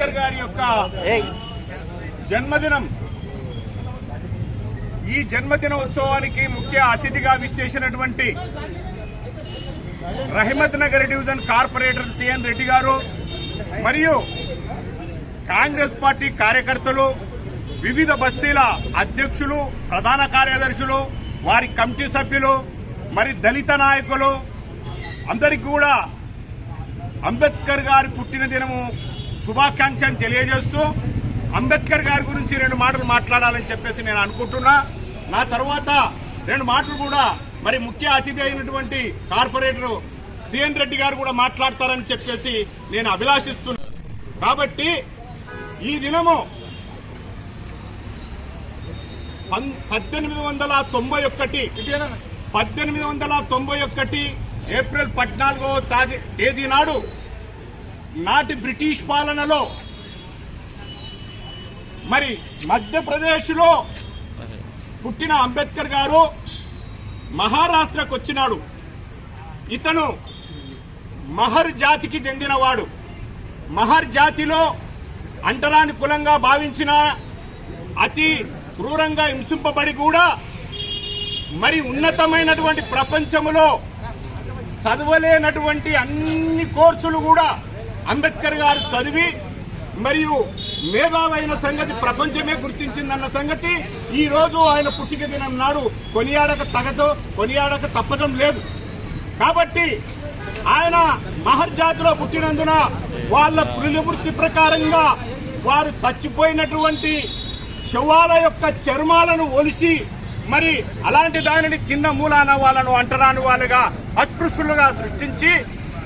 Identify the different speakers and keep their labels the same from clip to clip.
Speaker 1: అంబేద్కర్ గారి యొక్క జన్మదినం. ఈ జన్మదిన ఉత్సవానికి ముఖ్య అతిథిగా విచ్చేసినటువంటి Rahmat Nagar division corporator CN Reddy గారు మరియు కాంగ్రెస్ పార్టీ కార్యకర్తలు వివిధ బస్తీల అధ్యక్షులు ప్రధాన కార్యదర్శులు వారి కమిటీ సభ్యులు మరి దళిత నాయకులు అందరికీ కూడా అంబేద్కర్ గారి పుట్టిన దినము శుభాకాంక్షలు తెలియజేస్తూ అంబేద్కర్ గారి గురించి రెండు మాటలు మాట్లాడాలని చెప్పేసి నేను అనుకుంటున్నా. నా తర్వాత రెండు మాటలు కూడా మరి ముఖ్య అతిథి అయినటువంటి కార్పొరేటర్ సిఎన్ రెడ్డి గారు కూడా మాట్లాడతారని చెప్పేసి నేను అభిలాషిస్తున్నా. కాబట్టి ఈ దినము పద్దెనిమిది వందల తొంభై ఒకటి పద్దెనిమిది వందల తొంభై ఒకటి ఏప్రిల్ పద్నాలుగో తేదీ నాడు నాటి బ్రిటిష్ పాలనలో. మరి మధ్యప్రదేశ్లో పుట్టిన అంబేద్కర్ గారు మహారాష్ట్రకు వచ్చినాడు. ఇతను మహర్ జాతికి చెందినవాడు. మహర్ జాతిలో అంటరాని కులంగా భావించిన అతి క్రూరంగా హింసింపబడి కూడా మరి ఉన్నతమైనటువంటి ప్రపంచములో చదవలేనటువంటి అన్ని కోర్సులు కూడా అంబేద్కర్ గారు చదివి మరియు మేధావైన సంగతి ప్రపంచమే గుర్తించిందన్న సంగతి ఈ రోజు ఆయన పుట్టిక దినం నాడు కొనియాడక తగదు కొనియాడక తప్పడం లేదు. కాబట్టి ఆయన మహర్జాతిలో పుట్టినందున వాళ్ళ వృత్తి ప్రకారంగా వారు చచ్చిపోయినటువంటి శవాల యొక్క చర్మాలను ఒలిసి మరి అలాంటి దానిని కింద మూలాన వాళ్ళను అంటరాని వాళ్ళుగా అస్పృశ్యులుగా సృష్టించి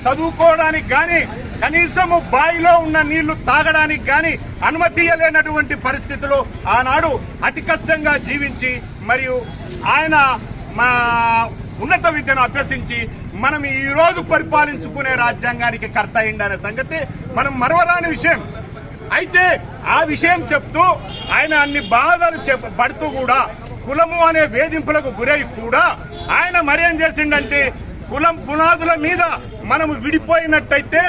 Speaker 1: చదువుకోవడానికి కానీ కనీసము బావిలో ఉన్న నీళ్ళు తాగడానికి గాని అనుమతియలేనటువంటి పరిస్థితులు ఆనాడు అతి కష్టంగా జీవించి మరియు ఆయన మా ఉన్నత విద్యను అభ్యసించి మనం ఈ రోజు పరిపాలించుకునే రాజ్యాంగానికి కర్త అయిందనే సంగతి మనం మరవరాని విషయం. అయితే ఆ విషయం చెప్తూ ఆయన అన్ని బాధలు పడుతూ కూడా కులము అనే వేధింపులకు గురై కూడా ఆయన మరేం చేసిండంటే కులం పునాదుల మీద మనము విడిపోయినట్టయితే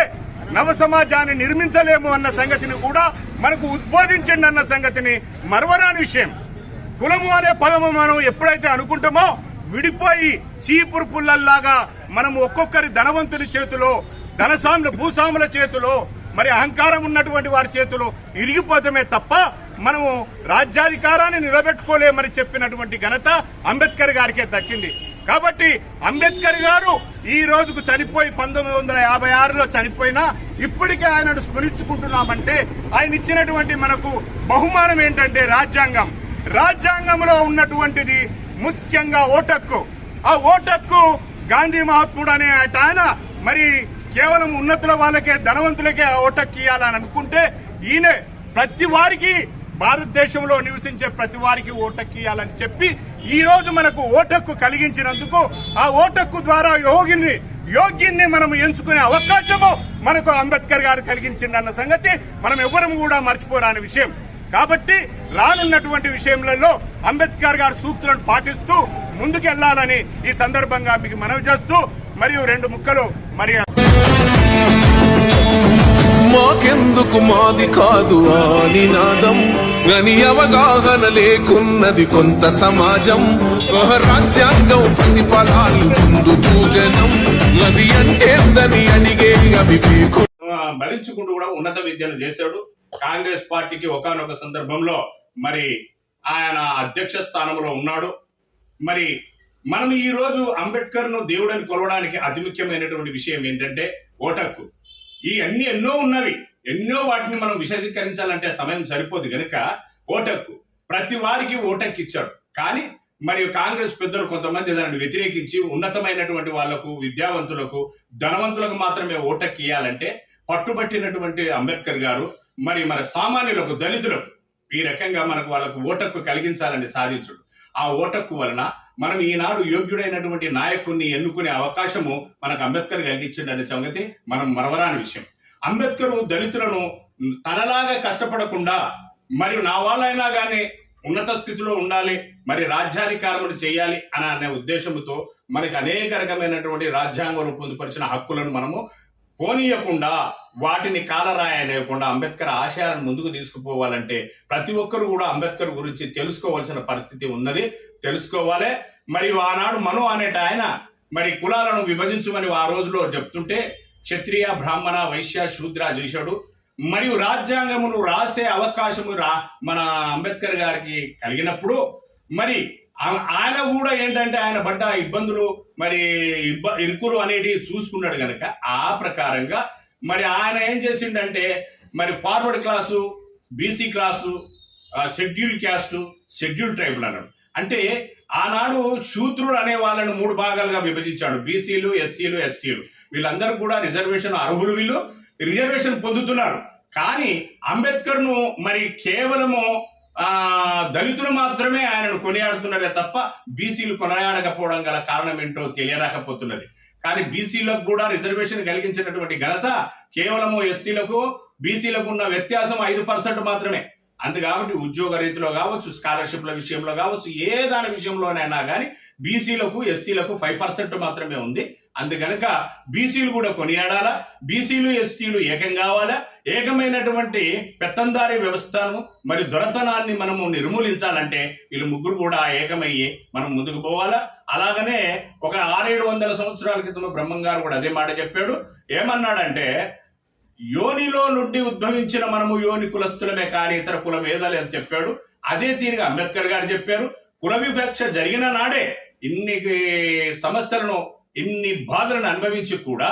Speaker 1: నవ సమాజాన్ని నిర్మించలేము అన్న సంగతిని కూడా మనకు ఉద్బోధించండి అన్న సంగతిని మరవరాని విషయం. కులము అనే పదము మనం ఎప్పుడైతే అనుకుంటామో విడిపోయి చీపురు పుల్లల్లాగా మనం ఒక్కొక్కరి ధనవంతుని చేతిలో ధనసాముల భూస్వాముల చేతిలో మరి అహంకారం ఉన్నటువంటి వారి చేతిలో ఇరిగిపోతమే తప్ప మనము రాజ్యాధికారాన్ని నిలబెట్టుకోలేమని చెప్పినటువంటి ఘనత అంబేద్కర్ గారికే దక్కింది. కాబట్టి అంబేద్కర్ గారు ఈ రోజుకు చనిపోయి పంతొమ్మిది వందల యాభై ఆరులో చనిపోయినా ఇప్పటికే ఆయనను స్మరించుకుంటున్నామంటే ఆయన ఇచ్చినటువంటి మనకు బహుమానం ఏంటంటే రాజ్యాంగం. రాజ్యాంగంలో ఉన్నటువంటిది ముఖ్యంగా ఓటక్కు. ఆ ఓటక్కు గాంధీ మహాత్ముడు అనే ఆయన మరి కేవలం ఉన్నతుల వాళ్ళకే ధనవంతులకే ఆ ఓటక్కు ఇవ్వాలని అనుకుంటే ఈయన ప్రతి వారికి భారతదేశంలో నివసించే ప్రతి వారికి ఓటక్కి ఇవ్వాలని చెప్పి ఈ రోజు మనకు ఓటక్కు కలిగించినందుకు ఆ ఓటక్కు ద్వారా యోగిని యోగ్యుని మనం ఎంచుకునే అవకాశము మనకు అంబేద్కర్ గారు కలిగించిండన్న సంగతి మనం ఎవరం కూడా మర్చిపోరాని విషయం. కాబట్టి రానున్నటువంటి విషయంలో అంబేద్కర్ గారి సూక్తులను పాటిస్తూ ముందుకెళ్ళాలని ఈ సందర్భంగా మీకు మనవి చేస్తూ మరియు రెండు ముక్కలు మరి
Speaker 2: మాకెందుకు మాది కాదు ఆ నినాదం గని అవగాహన లేకున్నది కొంత సమాజం. రాజ్యాంగం ప్రతిఫలాలు ముందు పూజనం. అది అంటేందని అడిగే
Speaker 1: అవి భరించుకుంటూ కూడా ఉన్నత విద్యను చేశాడు. కాంగ్రెస్ పార్టీకి ఒకానొక సందర్భంలో మరి ఆయన అధ్యక్ష స్థానంలో ఉన్నాడు. మరి మనం ఈ రోజు అంబేద్కర్ను దేవుడని కొలవడానికి అతి ముఖ్యమైనటువంటి విషయం ఏంటంటే ఓటక్కు. ఈ అన్ని ఎన్నో ఉన్నవి. ఎన్నో వాటిని మనం విశదీకరించాలంటే సమయం సరిపోదు గనుక ఓటక్కు. ప్రతి వారికి ఓటక్కి ఇచ్చాడు కానీ మరియు కాంగ్రెస్ పెద్దలు కొంతమంది దానిని వ్యతిరేకించి ఉన్నతమైనటువంటి వాళ్ళకు విద్యావంతులకు ధనవంతులకు మాత్రమే ఓటక్కి ఇవ్వాలంటే పట్టుబట్టినటువంటి అంబేద్కర్ గారు మరి మన సామాన్యులకు దళితులకు ఈ రకంగా మనకు వాళ్ళకు ఓటక్కు కలిగించాలని సాధించుడు. ఆ ఓటక్కు వలన మనం ఈనాడు యోగ్యుడైనటువంటి నాయకుడిని ఎన్నుకునే అవకాశము మనకు అంబేద్కర్ కలిగించిండనే సంగతి మనం మరవరాని విషయం. అంబేద్కర్ దళితులను తనలాగా కష్టపడకుండా మరియు నా వాళ్ళైనా కానీ ఉన్నత స్థితిలో ఉండాలి మరి రాజ్యాధికారములు చేయాలి అని అనే ఉద్దేశంతో మనకి అనేక రకమైనటువంటి రాజ్యాంగంలో పొందుపరిచిన హక్కులను మనము
Speaker 3: పోనీయకుండా వాటిని కాలరాయనేయకుండా అంబేద్కర్ ఆశయాలను ముందుకు తీసుకుపోవాలంటే ప్రతి ఒక్కరు కూడా అంబేద్కర్ గురించి తెలుసుకోవాల్సిన పరిస్థితి ఉన్నది. తెలుసుకోవాలి. మరియు ఆనాడు మను అనేట ఆయన మరి కులాలను విభజించమని ఆ రోజులో చెప్తుంటే క్షత్రియ బ్రాహ్మణ వైశ్య శూద్ర చేశాడు. మరియు రాజ్యాంగమును రాసే అవకాశము రా మన అంబేద్కర్ గారికి కలిగినప్పుడు మరి ఆయన కూడా ఏంటంటే ఆయన పడ్డ ఇబ్బందులు మరి ఇబ్బ ఇరుకులు అనేటివి చూసుకున్నాడు కనుక ఆ ప్రకారంగా మరి ఆయన ఏం చేసిండంటే మరి forward class BC class schedule caste schedule tribal అన్నాడు. అంటే ఆనాడు శూద్రులు అనే వాళ్ళని మూడు భాగాలుగా విభజించాడు. బీసీలు ఎస్సీలు ఎస్టీలు వీళ్ళందరూ కూడా రిజర్వేషన్ అర్హులు వీళ్ళు. రిజర్వేషన్ పొందుతున్నారు. కానీ అంబేద్కర్ను మరి కేవలము దళితులు మాత్రమే ఆయనను కొనియాడుతున్నారే తప్ప బీసీలు కొనియాడకపోవడం గల కారణం ఏంటో తెలియరాకపోతున్నది కానీ బీసీలకు కూడా రిజర్వేషన్ కలిగించినటువంటి ఘనత కేవలము ఎస్సీలకు బీసీలకు ఉన్న వ్యత్యాసం ఐదు పర్సెంట్ మాత్రమే. అందు కాబట్టి ఉద్యోగ రీతిలో కావచ్చు స్కాలర్షిప్ల విషయంలో కావచ్చు ఏ దాని విషయంలోనైనా కానీ బీసీలకు ఎస్సీలకు ఫైవ్ పర్సెంట్ మాత్రమే ఉంది. అందుకనుక బీసీలు కూడా కొనియాడాలా? బీసీలు ఎస్టీలు ఏకం కావాలా? ఏకమైనటువంటి పెత్తందారీ వ్యవస్థను మరి దొరతనాన్ని మనము నిర్మూలించాలంటే వీళ్ళు ముగ్గురు కూడా ఏకమయ్యి మనం ముందుకు పోవాలా? అలాగనే ఒక ఆరేడు వందల సంవత్సరాల క్రితం బ్రహ్మం గారు కూడా అదే మాట చెప్పాడు. ఏమన్నాడంటే యోనిలో నుండి ఉద్భవించిన మనము యోని కులస్తులమే కానీ ఇతర కులం ఏదాలి అని చెప్పాడు. అదే తీరుగా అంబేద్కర్ గారు చెప్పారు. కుల వివక్ష జరిగిన నాడే ఇన్ని సమస్యలను ఇన్ని బాధలను అనుభవించి కూడా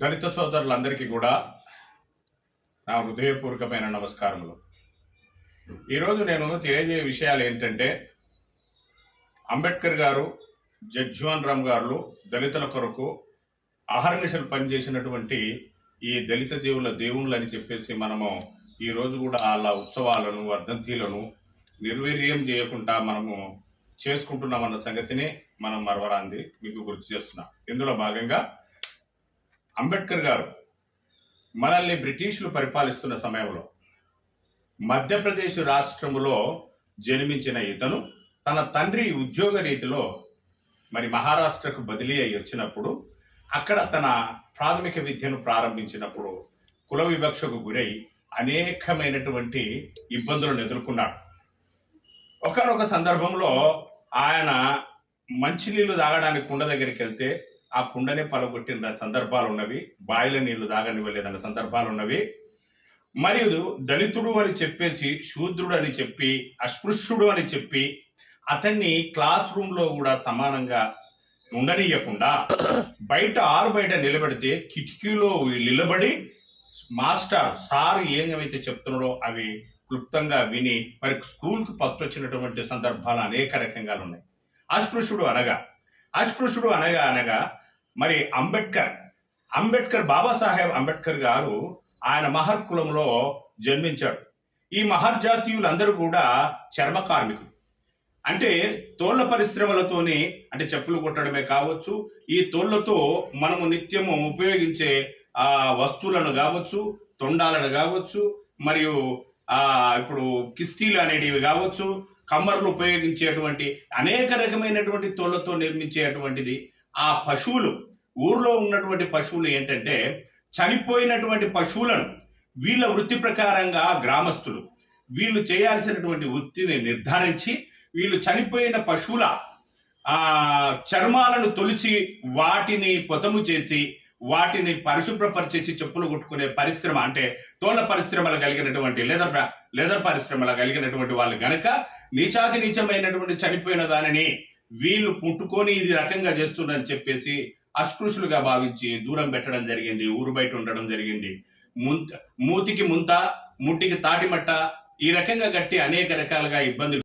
Speaker 3: దళిత సోదరులందరికీ కూడా నా హృదయపూర్వకమైన నమస్కారములు. ఈరోజు నేను తెలియజేయ విషయాలు ఏంటంటే అంబేద్కర్ గారు జగ్జీవన్ రామ్ గారు దళితుల కొరకు అహర్నిశలు పనిచేసినటువంటి ఈ దళిత దేవుల దేవుళ్ళు అని చెప్పేసి మనము ఈ రోజు కూడా వాళ్ళ ఉత్సవాలను వర్ధంతిలను నిర్వీర్యం చేయకుండా మనము చేసుకుంటున్నామన్న సంగతిని మనం మరవరాంది మీకు గుర్తు చేస్తున్నాం. ఇందులో భాగంగా అంబేద్కర్ గారు మనల్ని బ్రిటిషులు పరిపాలిస్తున్న సమయంలో మధ్యప్రదేశ్ రాష్ట్రములో జన్మించిన ఇతను తన తండ్రి ఉద్యోగ రీతిలో మరి మహారాష్ట్రకు బదిలీ అయి వచ్చినప్పుడు అక్కడ తన ప్రాథమిక విద్యను ప్రారంభించినప్పుడు కుల వివక్షకు గురై అనేకమైనటువంటి ఇబ్బందులను ఎదుర్కొన్నాడు. ఒకనొక సందర్భంలో ఆయన మంచినీళ్ళు తాగడానికి కుండ దగ్గరికి వెళ్తే ఆ కుండనే పలగొట్టిన సందర్భాలు ఉన్నవి బాయిల నీళ్ళు తాగనివ్వలేదన్న సందర్భాలు ఉన్నవి మరియు దళితుడు అని చెప్పేసి శూద్రుడు అని చెప్పి అస్పృశ్యుడు అని చెప్పి అతన్ని క్లాస్ రూమ్లో కూడా సమానంగా ఉండనీయకుండా బయట ఆరు బయట నిలబెడితే కిటికీలో నిలబడి మాస్టర్ సార్ ఏమైతే చెప్తున్నాడో అవి క్లుప్తంగా విని మరి స్కూల్కి ఫస్ట్ వచ్చినటువంటి సందర్భాలు అనేక రకంగా ఉన్నాయి. అస్పృశ్యుడు అనగా అస్పృశ్యుడు అనగా అనగా మరి అంబేద్కర్ అంబేద్కర్ బాబాసాహెబ్ అంబేద్కర్ గారు ఆయన మహర్ కులంలో జన్మించాడు. ఈ మహర్జాతీయులందరూ కూడా చర్మ కార్మికులు. అంటే తోళ్ళ పరిశ్రమలతోనే అంటే చెప్పులు కుట్టడమే కావచ్చు ఈ తోళ్ళతో మనము నిత్యము ఉపయోగించే ఆ వస్తువులను కావచ్చు తొండాలను కావచ్చు మరియు ఆ ఇప్పుడు కిస్తీలు అనేటివి కావచ్చు కమ్మర్లు ఉపయోగించేటువంటి అనేక రకమైనటువంటి తోళ్ళతో నిర్మించేటువంటిది. ఆ పశువులు ఊర్లో ఉన్నటువంటి పశువులు ఏంటంటే చనిపోయినటువంటి పశువులను వీళ్ళ వృత్తి ప్రకారంగా గ్రామస్తులు వీళ్ళు చేయాల్సినటువంటి వృత్తిని నిర్ధారించి వీళ్ళు చనిపోయిన పశువుల ఆ చర్మాలను తొలిచి వాటిని పొతము చేసి వాటిని పరిశుభ్రపరిచేసి చెప్పులు కొట్టుకునే పరిశ్రమ అంటే తోళ్ళ పరిశ్రమలు కలిగినటువంటి లెదర్ లేదర్ లెదర్ పరిశ్రమలు కలిగినటువంటి వాళ్ళు గనక నీచాతి నీచమైనటువంటి చనిపోయిన దానిని వీళ్ళు పుట్టుకొని ఇది రకంగా చేస్తుండని చెప్పేసి అస్పృశ్యులుగా భావించి దూరం పెట్టడం జరిగింది ఊరు బయట ఉండడం జరిగింది. ముంత మూతికి ముంత ముట్టికి తాటిమట్ట ఈ రకంగా గట్టి అనేక రకాలుగా ఇబ్బందులు